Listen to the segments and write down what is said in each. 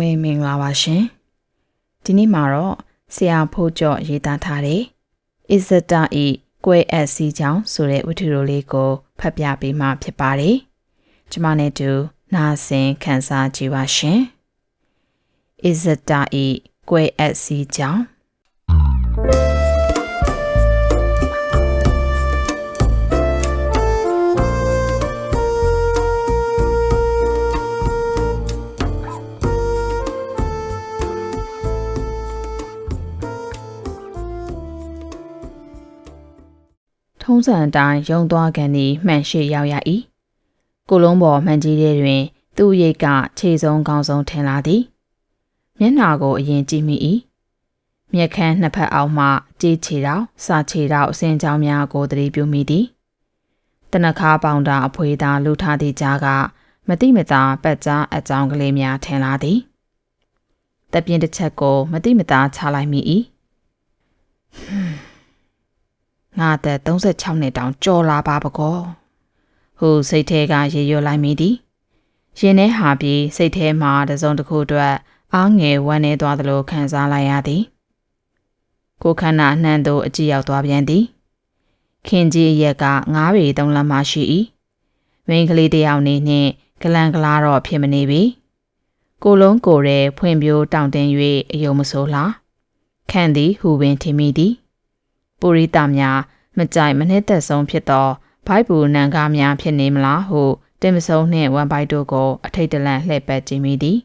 လုံးမေးမင်္ဂလာပါရှင်ဒီနေ့မှာတော့ဆရာဖို့ကြော့ရေးသားထားတဲ့ Isata ဤကွဲအပ်စီကြောင်းဆိုတဲ့ဝတ္ထုတိုလေးကိုဖတ်ပြပေးမှာဖြစ်ပါတယ်ကျမနဲ့တူနာဆင်ခန်းစားကြည့်ပါရှင် Isata ဤကွဲအပ်စီကြောင်း ထုံးစံအတိုင်းရုံသွားကန်ဒီမှန်ရှိရောက်ရ၏ကိုလုံးပေါ်မှန်ကြီးတဲ့တွင် သူ့ရိတ်ကခြေဆုံးကောင်းဆုံးထင်လာသည်မျက်နှာကိုအရင်ကြည့်မိ၏မျက်ခမ်းနှစ်ဖက်အောက်မှကြေးချေတော့စာချေတော့အစင်းကြောင်းများကိုသတိပြုမိသည်တနခါပေါင်တာအဖွေသာလူထားသည့်ကြားကမတိမတာပတ်ကြားအကြောင်းကလေးများထင်လာသည်တပြင်းတစ်ချက်ကိုမတိမတာချလိုက်မိ၏ ငါသက်36နှစ်တောင်ကြော်လာပါပကောဟိုစိတ်ထဲကရေရွလိုက်မိသည်ရင်ထဲဟာပြီးစိတ်ထဲမှာတစုံတစ်ခုအတွက်အားငယ်ဝမ်းနေသွားသလိုခံစားလိုက်ရသည်ကိုခန္ဓာအနှံ့သို့အကြည့်ရောက်သွားပြန်သည်ခင်ကြီးရက်ကငားပေသုံးလမ်းမှရှိ၏မိန်းကလေးတယောက်နေနှင့်ဂလန်ကလာတော့ဖြစ်မနေပြီကိုလုံးကိုယ်ရဲဖွင့်ပြိုးတောင့်တင်း၍အယုံမဆိုးလားခန့်သည်ဟူပင်ထင်မိသည် ပုရိသများမကြိုက်မနှစ်သက်ဆုံးဖြစ်သောဘိုက်ဘူးနံကားများဖြစ်နေမလားဟုတင်မဆုံးနှင့်ဝမ်ပိုက်တို့ကိုအထိတ်တလန့်လှည့်ပတ်ကြည့်မိသည်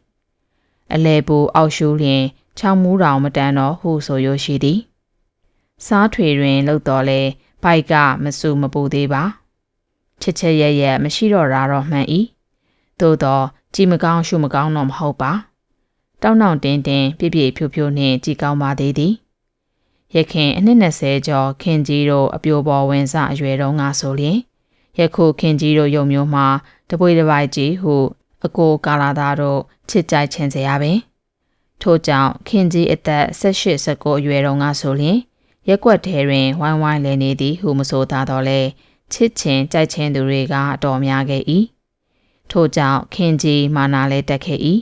အလဲပူအောက်ရှူးလျင်ချောင်းမူးတောင်မတန်တော့ဟုဆိုရရှိသည်စားထွေတွင်လှုပ်တော်လဲဘိုက်ကမဆူမပူသေးပါချစ်ချက်ရရက်မရှိတော့တာတော့မှန်၏သို့တော့ကြည်မကောင်းရှုမကောင်းတော့မဟုတ်ပါတောင်းတောင်းတင်းတင်းပြည့်ပြည့်ဖြိုးဖြိုးနှင့်ကြည်ကောင်းပါသေးသည် ရခင်အနှစ်20ကျော်ခင်ကြီးတို့အပြိုပေါ်ဝင်စအရွယ်တုန်းကဆိုရင်ယခုခင်ကြီးတို့ရုံမျိုးမှာတပွေတပိုက်ကြီးဟုအကိုကာလာသားတို့ချစ်ကြိုက်ချင်စေရပင်ထို့ကြောင့်ခင်ကြီးအသက်18 19အရွယ်တုန်းကဆိုရင်ရက်ွက်ထဲတွင်ဝိုင်းဝိုင်းလဲနေသည်ဟုမဆိုသားတော့လဲချစ်ချင်ကြိုက်ချင်သူတွေကအတော်များခဲ့၏ထို့ကြောင့်ခင်ကြီးမာနာလဲတက်ခဲ့၏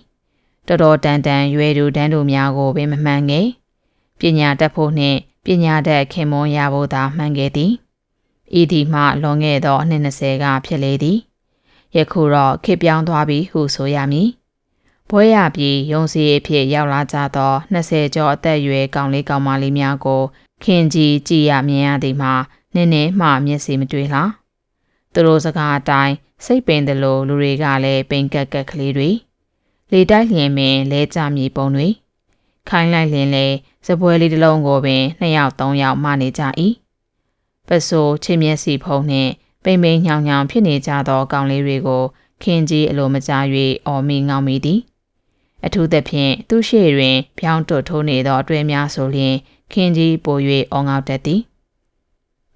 တော်တော်တန်တန်ရွယ်သူတန်းသူများကိုပင်မမှန်ငယ် ပညာတတ်ဖို့နှင့်ပညာတတ်ခင်မွန်ရဖို့သာမှန်ခဲ့သည်ဤဒီမှလွန်ခဲ့သောအနှစ်20ကဖြစ်လေသည်ယခုတော့ခေပြောင်းသွားပြီဟုဆိုရမည်ဘွဲရပြီးရုံစီအဖြစ်ရောက်လာကြသော20ကျော်အသက်အရွယ်ကောင်လေးကောင်မလေးများကိုခင်ကြီးကြည်ရမြင်ရသည်မှာနည်းနည်းမှမျက်စိမတွေ့လားသူတို့စကားအတိုင်းစိတ်ပင်တယ်လို့လူတွေကလည်းပိန်ကက်ကက်ကလေးတွေလေတိုက်လျင်ပင်လဲကြမြေပုံတွေခိုင်းလိုက်လင်လေ စပွဲလေးတစ်လုံးကိုပင်နှစ်ယောက်သုံးယောက်မှနေကြ၏ပစိုးချစ်မျက်စီဖုံးနှင့်ပိန်ပိန်ညောင်ညောင်ဖြစ်နေကြသောကောင်လေးတွေကိုခင်ကြီးအလိုမကျ၍အော်မိငောင်းမိသည်အထူးသဖြင့်သူ့ရှေ့တွင်ဖြောင်းတွတ်ထိုးနေသောအတွဲများဆိုလျှင်ခင်ကြီးပို၍အော်ငေါတတ်သည်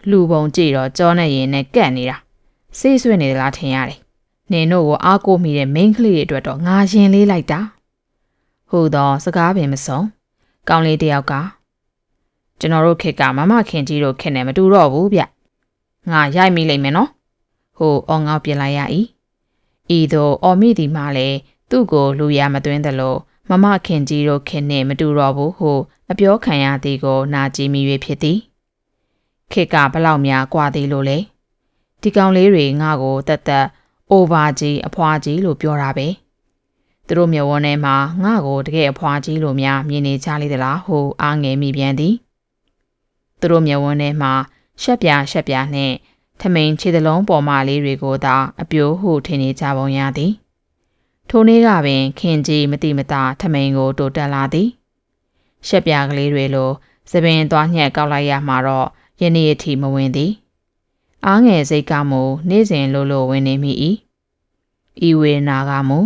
လူပုံကြည့်တော့ကြောနဲ့ရင်နဲ့ကန့်နေတာစိတ်ဆွေးနေသလားထင်ရတယ်နင်တို့ကိုအားကိုးမိတဲ့မိန်းကလေးတွေအတွက်တော့ငါရင်လေးလိုက်တာဟူသောစကားပင်မဆုံး ကောင်းလေးတယောက်ကကျွန်တော်တို့ခက်ကမမခင်ကြီးတို့ခက်နဲ့မတူတော့ဘူးဗျငါရိုက်မိလိမ့်မယ်နော်ဟိုအော်ငေါပြင်လိုက်ရ၏ဤသို့အော်မိသည်မှလည်းသူ့ကိုလူရမသွင်းသလိုမမခင်ကြီးတို့ခင်နှင့်မတူတော့ဘူးဟုအပြောခံရသည်ကိုနာကြည်မိ၍ဖြစ်သည်ခက်ကဘလောက်များကြွားသေးလို့လဲဒီကောင်လေးတွေငါ့ကိုတက်တက် over ကြီးအဖွာကြီးလို့ပြောတာပဲ။ သူတို့မျက်ဝန်းထဲမှာငါ့ကိုတကယ်အဖွာကြီးလိုများမြင်နေကြလိမ့်သလားဟုအားငယ်မိပြန်သည်သူတို့မျက်ဝန်းထဲမှာရှက်ပြားရှက်ပြားနှင့်ထမိန်ခြေသလုံးပေါ်မလေးတွေကိုသာအပြိုးဟုထင်နေကြပုံရသည်ထိုနေ့ကပင်ခင်ကြီးမတိမတာထမိန်ကိုတိုးတက်လာသည်ရှက်ပြားကလေးတွေလိုသပင်သွားညှက်ကောက်လိုက်ရမှာတော့ယနေ့အထိမဝင်သည်အားငယ်စိတ်ကမူနေ့စဉ်လိုလိုဝင်နေမိ၏ဤဝေနာကမူ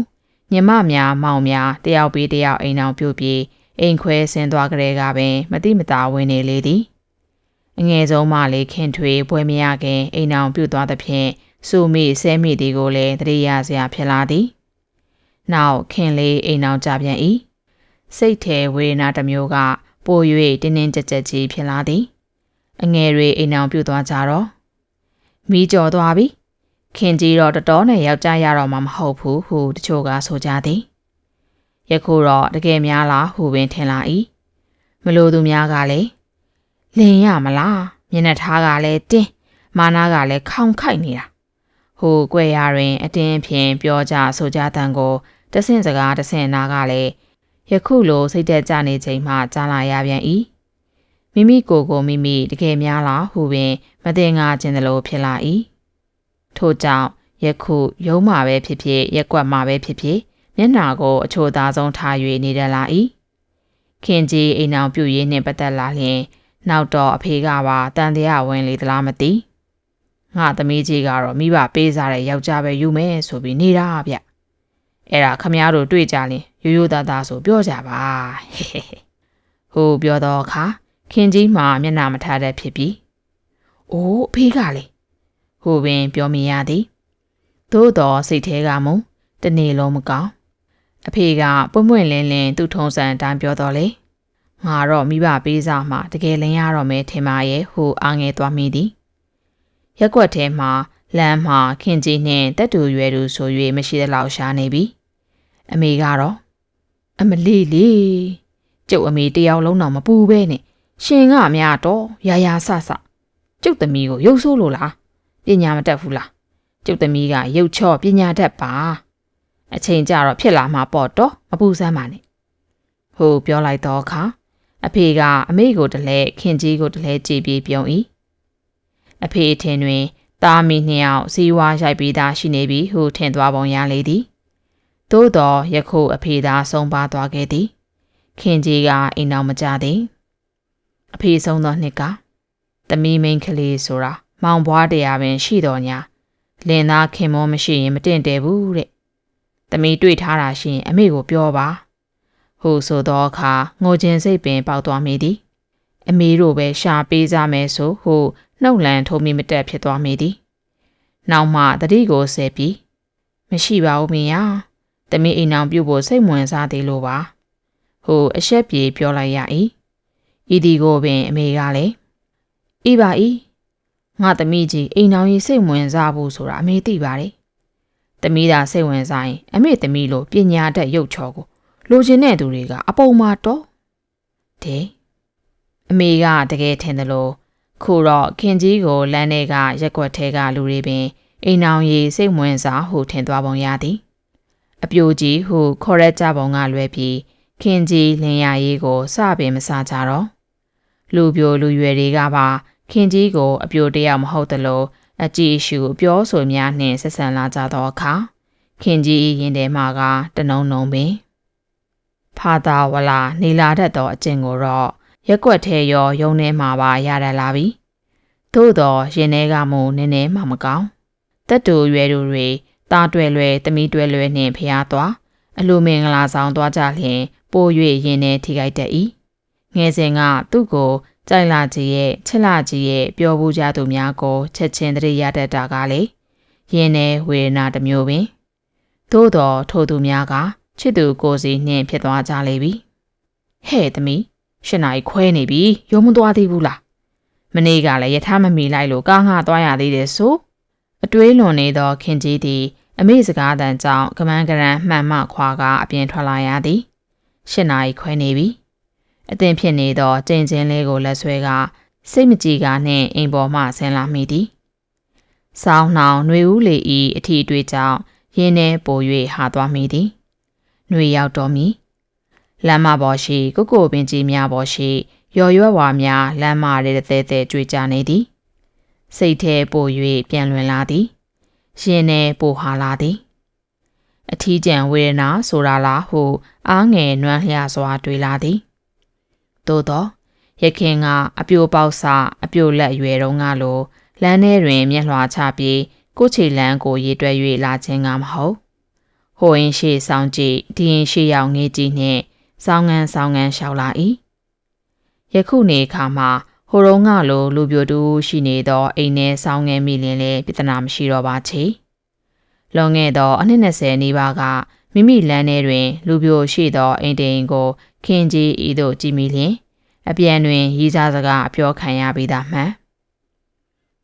ညမများမောင်များတယောက်ပြီးတယောက်အိမ်အောင်ပြုတ်ပြီးအိမ်ခွဲဆင်းသွားကြတဲ့ကပင်မတိမတာဝင်နေလေသည်အငယ်ဆုံးမှလေးခင်ထွေပွဲမရခင်အိမ်အောင်ပြုတ်သွားသဖြင့်စူမိဆဲမိသည်ကိုလည်းတရိယာစရာဖြစ်လာသည်နောက်ခင်လေးအိမ်အောင်ကြပြန်၏စိတ်ထဲဝေဒနာတစ်မျိုးကပို၍တင်းတင်းကြပ်ကြပ်ကြီးဖြစ်လာသည် အငယ်တွေအိမ်အောင်ပြုတ်သွားကြတော့မိကြော်သွားပြီ ခင်ကြီးတော့တတော်နဲ့ယောက်ျားရတော့မှမဟုတ်ဘူးဟုတချို့ကဆိုကြသည်ယခုတော့တကယ်များလားဟုပင်ထင်လာ၏မလို့သူများကလည်းလင်ရမလားမျက်နှာထားကလည်းတင်းမာနာကလည်းခေါင်ခိုက်နေတာဟိုကွယ်ရာတွင် အတင်းဖြင့်ပြောကြဆိုကြတန်ကိုတဆင့်စကားတဆင့်နာကလည်းယခုလိုစိတ်သက်ကြနေချိန်မှကြားလာရပြန်၏မိမိကိုယ်ကိုမိမိတကယ်များလားဟုပင်မတင်ငါခြင်းသလိုဖြစ်လာ၏ ထို့ကြောင့်ယခုရုံးမှာပဲဖြစ်ဖြစ်ရက်ကွက်မှာပဲဖြစ်ဖြစ်မျက်နှာကိုအချို့သားဆုံးထား၍နေရလာ၏ခင်ကြီးအိမ်အောင်ပြုရေးနှင့်ပတ်သက်လာလျင်နောက်တော့အဖေကပါတန်တရားဝင်လေသလားမသိငါသမီးကြီးကတော့မိဘပေးစားတဲ့ယောက်ျားပဲယူမယ်ဆိုပြီးနေတာဗျအဲ့ဒါခမည်းတော်တွေ့ကြရင်ရိုးရိုးသားသားဆိုပြောကြပါဟဲ့ဟဲ့ဟိုပြောတော့အခါခင်ကြီးမှမျက်နှာမထားတဲ့ဖြစ်ပြီးအိုးအဖေကလေ ဟိုပင်ပြောမိရသည်သို့တော်စိတ်ထဲကမုံတနေ့လုံးမကောင်းအဖေကပွင့်ပွင့်လင်းလင်းသူ့ထုံးစံအတိုင်းပြောတော့လေငါတော့မိဘပေးစားမှတကယ်လင်းရတော့မယ်ထင်ပါရဲ့ဟိုအားငယ်သွားမိသည်ရက်ွက်ထဲမှာလမ်းမှာခင်ကြီးနှင့်တက်တူရွယ်သူဆို၍မရှိသလောက်ရှားနေပြီအမေကတော့အမလီလီကျုပ်အမေတယောက်လုံးတော့မပူပဲနဲ့ရှင်ကများတော့ရာရာဆဆကျုပ်သမီးကိုရုပ်ဆိုးလို့လား ပညာမတတ်ဘူးလားကျုပ်သမီးကရုပ်ချော့ပညာတတ်ပါအချိန်ကြတော့ဖြစ်လာမှာပေါ့တော့မပူစမ်းပါနဲ့ဟိုပြောလိုက်တော့အခါအဖေကအမေကိုတလဲခင်ကြီးကိုတလဲကြည်ပြေးပြုံး၏အဖေထင်တွင်သားမီနှစ်ယောက်စီးဝါးရိုက်ပြီးသားရှိနေပြီဟုထင်သွားပုံရလေသည်သို့တော်ယခုအဖေသာဆုံးပါသွားခဲ့သည် ခင်ကြီးကအိမ်အောင်မကြသည်အဖေဆုံးသောနှစ်ကသမီးမိန်ကလေးဆိုတာ မောင်ဘွားတရားပင်ရှိတော်ညာလင်သားခင်မောမရှိရင်မတင့်တယ်ဘူးတဲ့သမီးတွေ့ထားတာရှိရင်အမေကိုပြောပါဟုဆိုသောအခါငိုခြင်းစိတ်ပင်ပေါက်သွားမိသည်အမေတို့ပဲရှာပေးစားမယ်ဆိုဟုနှုတ်လန်ထိုးမိမတက်ဖြစ်သွားမိသည်နောက်မှတတိကိုဆဲပြီးမရှိပါဘူးမင်းရသမီးအိမ်အောင်ပြုတ်ဖို့စိတ်ဝင်စားသေးလို့ပါဟိုအရှက်ပြေပြောလိုက်ရ၏ဤဒီကိုပင်အမေကလည်းဤပါဤ ငါသမီးကြီးအိမ်အောင်ကြီးစိတ်ဝင်စားဖို့ဆိုတာအမေသိပါတယ်သမီးသာစိတ်ဝင်စားရင်အမေသမီးလိုပညာတတ်ရုပ်ချော်ကိုလိုချင်တဲ့သူတွေကအပုံမှာတော့တဲ့အမေကတကယ်ထင်တယ်လို့ခုတော့ခင်ကြီးကိုလမ်းထဲကရက်ွက်ထဲကလူတွေပင်အိမ်အောင်ရီစိတ်ဝင်စားဟုထင်သွားပုံရသည်အပြိုကြီးဟုခေါ်ရက်ကြပုံကလွဲပြီးခင်ကြီးလင်ရရေးကိုစပင်မစကြတော့လူပြိုလူရွယ်တွေကပါ ခင်ကြီးကိုအပြိုတယောက်မဟုတ်သလိုအကြည့်အရှုပြောဆိုများနှင့်ဆက်ဆံလာကြသောအခါခင်ကြီးရင်ထဲမှာကတနုံနုံပင်ဖာသာဝလာနေလာတတ်သောအကျင့်ကိုတော့ရက်ွက်ထဲရောယုံထဲမှာပါရတတ်လာပြီသို့တော့ရင်ထဲကမှနည်းနည်းမှမကောင်းတက်တူရွယ်သူတွေတားတွယ်လွယ်တမီးတွယ်လွယ်နှင့်ဖျားသွားအလိုမင်္ဂလာဆောင်သွားကြလျင် ပို၍ရင်ထဲထိခိုက်တတ်၏ငယ်စဉ်ကသူ့ကို ကြိုက်လာကြီးရဲ့ချစ်လာကြီးရဲ့ပြောဘူးကြသူများကိုချက်ချင်းတရရတတ်တာကလေရင်ထဲဝေဒနာတစ်မျိုးပင်သို့တော်ထိုသူများကချစ်သူကိုစီနှင့်ဖြစ်သွားကြလေပြီဟဲ့သမီးရှစ်နိုင်ခွဲနေပြီရုံမသွားသေးဘူးလားမနေ့ကလည်းယထာမမီလိုက်လို့ကားငှသွားရသေးတယ်ဆိုအတွေးလွန်နေသောခင်ကြီးသည်အမေစကားတန်ကြောင့်ကမန်းကရန်မှန်မှခွာကအပြင်ထွက်လာရသည်ရှစ်နိုင်ခွဲနေပြီ အသင်ဖြစ်နေသောတင်ချင်းလေးကိုလက်ဆွဲကစိတ်မကြည်ကာနှင့်အိမ်ပေါ်မှဆင်းလာမိသည်။ဆောင်းနှောင်နှွေဦးလေဤအထီအတွေ့ကြောင့်ရင်းနှဲပို၍ဟာသွားမိသည်။နှွေရောက်တော်မီလမ်းမပေါ်ရှိကိုကိုပင်ကြီးများပေါ်ရှိရော်ရွက်ဝါများလမ်းမရဲတဲတဲတဲကြွေကြနေသည်။စိတ်ထဲပို၍ပြန်လွင်လာသည်။ရှင်내ပိုဟာလာသည်။အထီးကျန်ဝေဒနာဆိုတာလားဟု အားငယ်နွမ်းလျစွာတွေးလာသည် သို့တော့ရခင်ကအပြိုပေါက်စာအပြိုလက်ရွယ်တုံးကလိုလမ်းထဲတွင် မျက်လွှာချပြီးကိုချီလန်းကိုရေတွဲ၍လာခြင်းကမဟုတ်ဟိုရင်ရှိဆောင်ကြည့်ဒီရင်ရှိရောက်ငေးကြည့်နှင့်စောင်းငန်းစောင်းငန်းလျှောက်လာ၏ယခုနေအခါမှာဟိုတုံးကလိုလူပြိုတူရှိနေသောအိမ်ထဲစောင်းငယ်မိလင်းလဲပြဿနာမရှိတော့ပါချေ လွန်ခဲ့သောအနှစ်20နီးပါးကမိမိလမ်းထဲတွင် လူပြိုရှိသောအိမ်တိန်ကိုခင်ကြီးဤသို့ကြည်မိလျင်အပြန်တွင်ရီးစားစကားအပြောခံရပြီးသားမှန်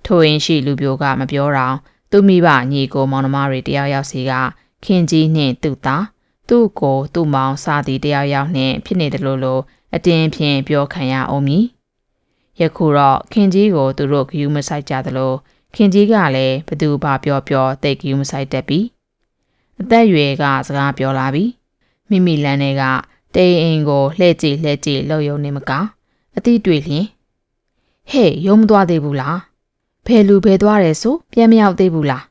ထိုရင်ရှိလူပြိုကမပြောတော့သူမိဘညီကိုမောင်နှမတွေတယောက်ယောက်စီကခင်ကြီးနှင့်သူ့သားသူ့ကိုသူ့မောင်စာတီတယောက်ယောက်နှင့်ဖြစ်နေတယ်လို့လို့အတင်းဖြင့်ပြောခံရအောင်မည်ယခုတော့ခင်ကြီးကိုသူတို့ဂယူမဆိုင်ကြသလို ခင်ကြီးကလည်းဘသူဘာပြောပြောတိတ်ဂယူမဆိုင်တတ်ပြီအသက်အရွယ်ကစကားပြောလာပြီမိမိလန်းတွေကတိမ်အင်ကိုလှဲ့ကြည့်လှဲ့ကြည့်လှုပ်ယုံနေမကအတိတွေ့လျင်ဟဲ့ရုံမသွားသေးဘူးလားဘယ်လူဘယ်သွားတယ်ဆိုပြန်မရောက်သေးဘူးလား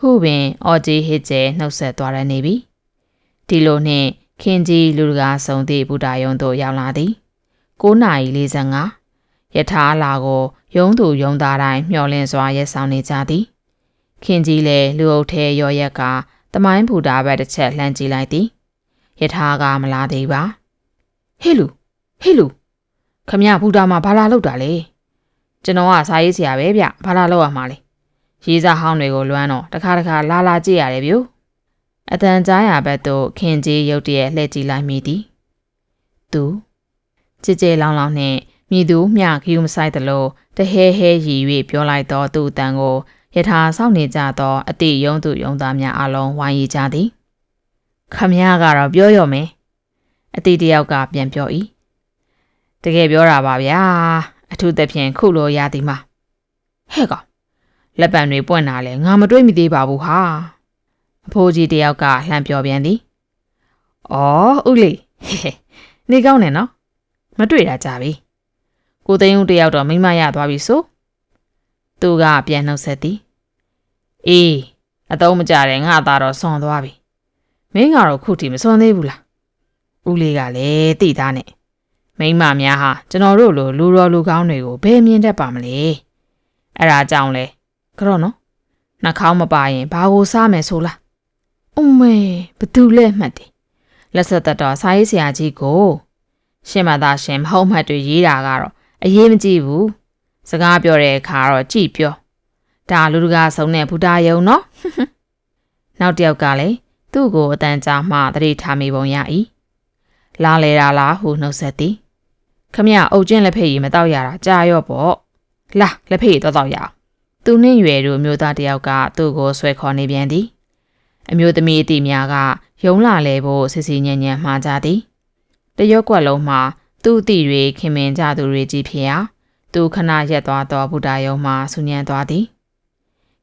ဟုပင်အော်ဂျီဟစ်ကျဲနှုတ်ဆက်သွားရနေပြီဒီလိုနှင့်ခင်ကြီးလူတကာဆုံသည့်ဘုဒ္ဓယုံသို့ရောက်လာသည်9:45ယထာလာကို ယုံသူယုံသားတိုင်းမျှော်လင့်စွာရက်ဆောင်နေကြသည်ခင်ကြီးလည်းလူအုပ်ထဲရော်ရက်ကတမိုင်းဘုဒ္ဓဘက်တစ်ချက်လှမ်းကြည့်လိုက်သည်ယထာကမလာသေးပါဟေးလူဟေးလူခမရဘုဒ္ဓမှာဘာလာလောက်တာလဲကျွန်တော်ကစာရေးဆရာပဲဗျဘာလာလောက်ရမှာလဲရေးစားဟောင်းတွေကိုလွမ်းတော့တခါတခါလာလာကြည့်ရတယ်ဗျအတန်ကြားရဘက်သို့ခင်ကြီးရုတ်တရက်လှည့်ကြည့်လိုက်မိသည်သူကြည်ကြဲလောင်းလောင်းနှ င့်မိသူမျှခယူမဆိုင်သလိုတဟဲဟဲရည်၍ပြောလိုက်သောသူ့အတန်ကိုယထာစောင့်နေကြသောအတိယုံသူယုံသားများအလုံးဝိုင်းရကြသည်ခမရကတော့ပြောရမယ်အတိတယောက်ကပြန်ပြော၏တကယ်ပြောတာပါဗျာအထူးသဖြင့်ခုလိုရသည်မှာဟဲ့ကောင်လက်ပံတွေပွင့်လာလဲငါမတွေးမိသေးပါဘူးဟာအဖိုးကြီးတယောက်ကလှမ်းပြောပြန်သည်။အော်ဦးလေးဟဲ့နေကောင်းတယ်နော်မတွေ့တာကြပြီ။ ကိုသိန်းဦးတယောက်တော့မိမရသွားပြီဆို။သူကပြန်နှုတ်ဆက်သည်။အေးအတုံးမကြတဲ့ငါသားတော့ဆွန်သွားပြီ။မင်းကတော့ခုထိမဆွန်သေးဘူးလား။ဦးလေးကလည်းတိသားနဲ့မိမများဟာကျွန်တော်တို့လိုလူတော်လူကောင်းတွေကိုဘယ်မြင်တတ်ပါမလဲ။အဲ့ဒါကြောင့်လဲကြော့နော်နှာခေါင်းမပါရင်ဘာကိုစားမယ်ဆိုလားအုံမေဘသူလဲမှတ်တယ်လက်ဆက်သက်တော်စာရေးဆရာကြီးကို ရှင်မသားရှင်မဟုတ်မှတ်တွေရေးတာကတော့ အရေးမကြီးဘူးစကားပြောတဲ့အခါတော့ကြည်ပြောဒါလူတကာဆုံးတဲ့ဘုဒ္ဓယုံနော်နောက်တစ်ယောက်ကလည်းသူ့ကိုအတန်ကြာမှတတိထားမိပုံရ၏လာလေတာလားဟုနှုတ်ဆက်သည်ခမရအုတ်ကျင်းလက်ဖက်ရည်မတော့ရတာကြာရော့ပေါ့လာလက်ဖက်ရည်တော့တော့ရအောင်သူနှင့်ရွယ်တို့မျိုးသားတယောက်ကသူ့ကိုဆွဲခေါ်နေပြန်သည်အမျိုးသမီးအတီများကယုံလာလဲဖို့စစ်စီညံ့ညံ့မှားကြသည်တရွက်ကွက်လုံးမှာ သူ့အတီတွေခင်မင်ကြသူတွေကြီးဖြစ်ရာသူခဏရက်သွားသောဗုဒ္ဓယုံမှာဆူညံသွားသည်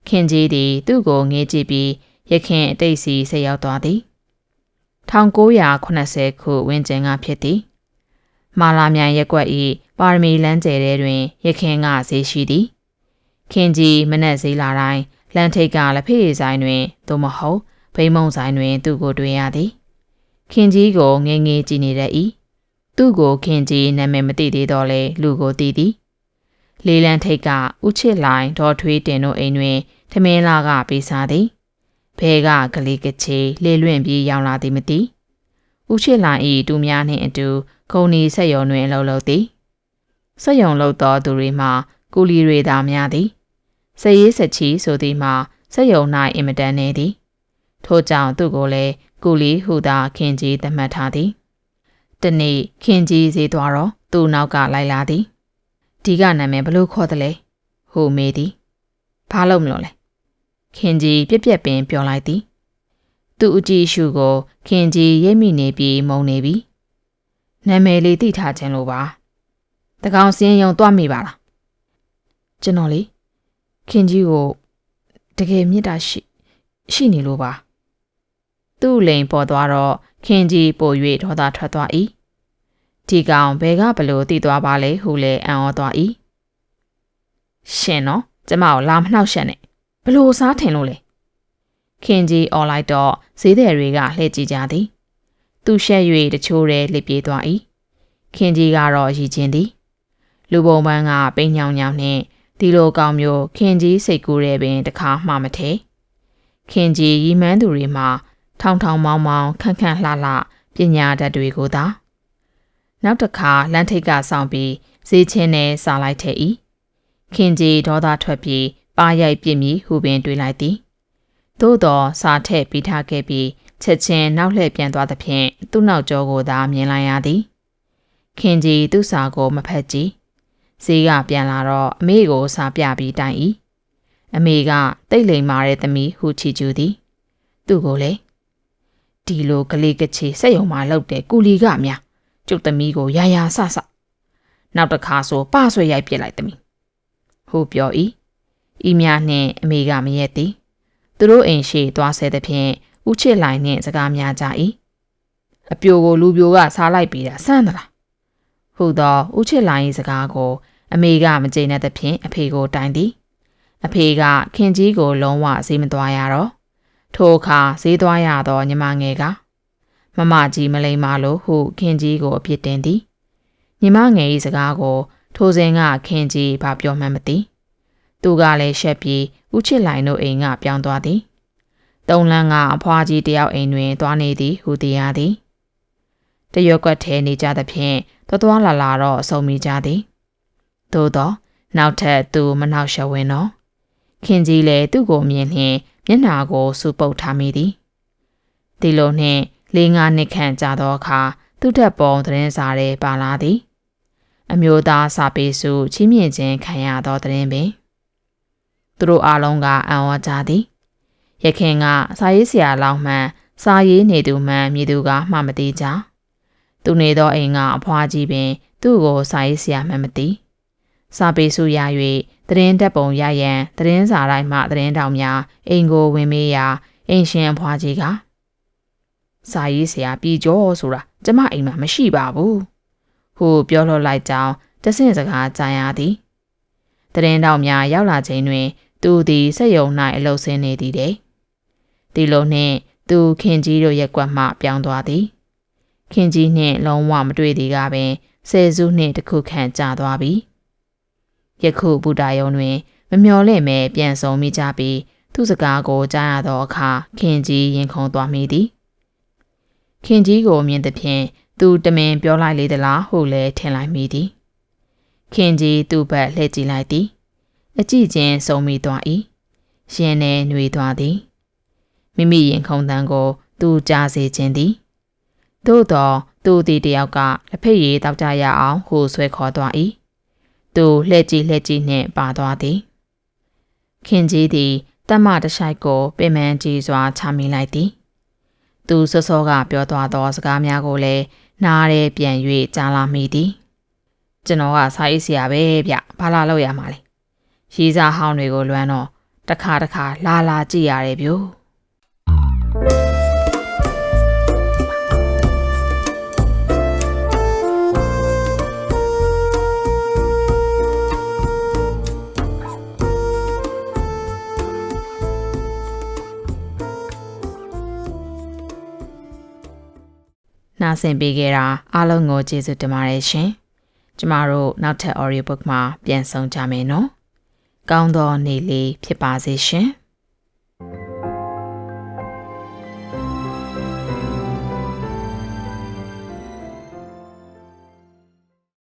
ခင်ကြီးသည် သူ့ကိုငေးကြည့်ပြီးရခင်အတိတ်စီဆက်ရောက်သွားသည်1980ခုဝင်းကျင်ကဖြစ်သည်မာလာမြိုင်ရက်ကွက်၏ပါရမီလမ်းကျယ်ထဲတွင်ရခင်ကဈေးရှိသည်ခင်ကြီးမနက်ဈေးလာတိုင်းလန်ထိတ်ကလက်ဖေးဆိုင်တွင်သို့မဟုတ်ဘိမုံဆိုင်တွင် သူ့ကိုတွေ့ရသည်ခင်ကြီးကိုငငယ်ကြည့်နေတတ်၏ သူ့ကိုခင်ကြီးနာမည်မသိသေးတော့လေလူကိုသိသည်လေးလန်းထိတ်ကဥချစ်လိုင်းဒေါ်ထွေးတင်တို့အိမ်တွင်ထမင်းလာကပေးစားသည်ဘဲကကလေးကချေလေလွင့်ပြီးရောင်လာသည်မသိဥချစ်လိုင်းဤတူများနှင့်အတူဂုံနီဆက်ယုံတွင်အလုပ်လုပ်သည်ဆက်ယုံလုပ်သောသူတွေမှာကူလီတွေသာများသည်စရေးစချီဆိုသည်မှာစက်ယုံ၌အင်မတန်နေသည်ထို့ကြောင့်သူ့ကိုလည်းကူလီဟုသာခင်ကြီးသတ်မှတ်ထားသည် တနေ့ခင်ကြီးစီသွားတော့သူ့နောက်ကလိုက်လာသည်ဒီကနာမည်ဘလို့ခေါ်တယ်လဲဟိုမေးသည်ဘာလို့မလို့လဲခင်ကြီးပြက်ပြက်ပင်ပြောလိုက်သည်သူ့အကြည့်ရှုကိုခင်ကြီးရိပ်မိနေပြီးမုံနေပြီနာမည်လေးသိထားခြင်းလို့ပါတကောင်စင်းယုံသွားမိပါလားကျွန်တော်လေခင်ကြီးကိုတကယ်မေတ္တာရှိရှိနေလို့ပါ သူ့လိန်ပေါ်သွားတော့ခင်ကြီးပို၍ဒေါသထွက်သွား၏ဒီကောင်ဘယ်ကဘလို့တည်သွားပါလဲဟုလည်းအံ့ဩသွား၏ရှင်နော်ကျမကိုလာမနှောက်ရှက်နဲ့ဘလို့စားထင်လို့လဲခင်ကြီးអော်လိုက်တော့ဈေးသည်တွေကလှည့်ကြည့်ကြသည်သူရှက်၍တချို့ရဲလှစ်ပြေးသွား၏ခင်ကြီးကတော့ရည်ချင်းသည်လူပုံပန်းကပိန်ညောင်ညောင်နှင့်ဒီလိုကောင်းမျိုးခင်ကြီးစိတ်ကူးတဲ့ပင်တခါမှမထဲခင်ကြီးရီမန်းသူတွေမှာ ထောင်ထောင်မောင်းမောင်းခန့်ခန့်လှလှပညာတတ်တွေကိုသာနောက်တစ်ခါလမ်းထိပ်ကဆောင်ပြီးဈေးချင်းနဲ့စားလိုက်တဲ့ဤခင်ကြီးဒေါသထွက်ပြီးပါရိုက်ပြစ်မိဟူပင်တွေးလိုက်သည်သို့တော်စားထည့်ပြီးထားခဲ့ပြီးချက်ချင်းနောက်လှည့်ပြန်သွားသဖြင့်သူ့နောက်ကျောကိုသာမြင်လိုက်ရသည်ခင်ကြီးသူ့စာကိုမဖက်ကြည့်ဈေးကပြန်လာတော့အမေကိုစာပြပြီးတိုင်၏အမေကတိတ်လိမ်မာတဲ့သမီးဟုချီကျူးသည်သူ့ကိုလေ ဒီလိုကလေးကချေစက်ယုံမှာလောက်တဲ့ကူလီကများကျုပ်သမီးကိုရာရာဆဆနောက်တစ်ခါဆိုပဆွဲရိုက်ပြစ်လိုက်သမီးဟုပြော၏ဤများနှင့်အမေကမရက်သည်သူတို့အိမ်ရှိသွားဆဲသဖြင့်ဥချစ်လိုင်နှင့်စကားများကြ၏အပြိုကိုလူပြိုကစားလိုက်ပြီးတာဆန်းသလားဟုသောဥချစ်လိုင်၏စကားကို အမေကမကျေနပ်သဖြင့်အဖေကိုတိုင်သည်အဖေကခင်ကြီးကိုလုံးဝဈေးမသွားရတော့ ထိုအခါဈေးသွားရသောညီမငယ်ကမမကြီးမလိမ္မာလို့ဟုခင်ကြီးကိုအပြစ်တင်သည်ညီမငယ်၏စကားကိုထိုစဉ်ကခင်ကြီးဘာပြောမှန်းမသိသူကလည်းရှက်ပြီးဥချစ်လိုင်တို့အိမ်ကပြောင်းသွားသည်တုံလန်းကအဖွားကြီးတယောက်အိမ်တွင်သွားနေသည်ဟုသိရသည်တရွက်ကွက်ထဲနေကြသဖြင့်သွားသွားလာလာတော့အဆုံမိကြသည်သို့တော့နောက်ထပ်သူမနှောက်ယှက်ဝင်တော့ခင်ကြီးလည်းသူ့ကိုမြင်နှင့် မျက်နှာကိုစူပုတ်ထားမိသည်ဒီလိုနှင့်လေးငါးနှစ်ခန့်ကြာသောအခါသူ့ထက်ပုံသတင်းစာတွေပါလာသည်အမျိုးသားစာပေစုချီးမြှင့်ခြင်းခံရသောသတင်းပင်သူတို့အားလုံးကအံ့ဩကြသည်ရခင်ကစာရေးဆရာလောင်းမှန်စာရေးနေသူမှန်မြည်သူကမှမသိကြသူနေသောအိမ်ကအဖွားကြီးပင် သူ့ကိုစာရေးဆရာမှန်မသိစာပေစုရ၍ သတင်းတက်ပုံရရန်သတင်းစာတိုင်းမှသတင်းတောင်များအိမ်ကိုဝင်မေးရာအိမ်ရှင်အဖွားကြီးကစာရေးဆရာပြည်ကျော်ဆိုတာကျမအိမ်မှာမရှိပါဘူးဟုပြောလို့လိုက်ကြောင်းတဆင့်စကားကြားရသည်သတင်းတောင်များရောက်လာချိန်တွင် သူသည်စက်ယုံ၌အလုပ်ဆင်းနေသည်တဲ့ဒီလိုနှင့်သူခင်ကြီးတို့ရက်ကွက်မှပြောင်းသွားသည်ခင်ကြီးနှင့်လုံးဝမတွေ့သေးကပင်ဆယ်စုနှင့်တစ်ခုခန့်ကြာသွားပြီ ယခုဗုဒ္ဓယုံတွင် မမျော်လင့်မဲပြန်ဆုံမိကြပြီးသူစကားကိုကြားရသောအခါခင်ကြီးရင်ခုန်သွားမိသည်ခင်ကြီးကိုမြင်သဖြင့်သူတမင်ပြောလိုက်လေသလားဟုလည်းထင်လိုက်မိသည်ခင်ကြီးသူ့ဘက်လှည့်ကြည့်လိုက်သည်အကြည့်ချင်းစုံမိသွား၏ရှင်နေຫນွေသွားသည်မိမိရင်ခုန်တန်းကို သူကြားစေခြင်းသည်သို့တော့သူသည်တယောက်ကလက်ဖက်ရည်တောက်ကြရအောင်ဟိုဆွဲခေါ်သွား၏ သူလှည့်ကြည့်လှည့်ကြည့်နှင့်ပါသွားသည်ခင်ကြီးသည်တမတရှိုက်ကိုပင်မန်းကြီးစွာချမိလိုက်သည်သူစောစောကပြောသွားသောစကားများကိုလည်းနားရဲပြန်၍ကြားလာမိသည်ကျွန်တော်ကစာရေးဆရာပဲဗျဘာလာလောက်ရမှာလဲရေးစားဟောင်းတွေကိုလွမ်းတော့တခါတခါလာလာကြည့်ရတယ်ဗျို့ ဆင်ပေးခဲ့တာအားလုံးကိုကျေးဇူးတင်ပါတယ်ရှင်။ကျမတို့နောက်ထပ် audio book မှာပြန်ဆောင်ကြမယ်နော်။ကောင်းသောနေ့လေးဖြစ်ပါစေရှင်။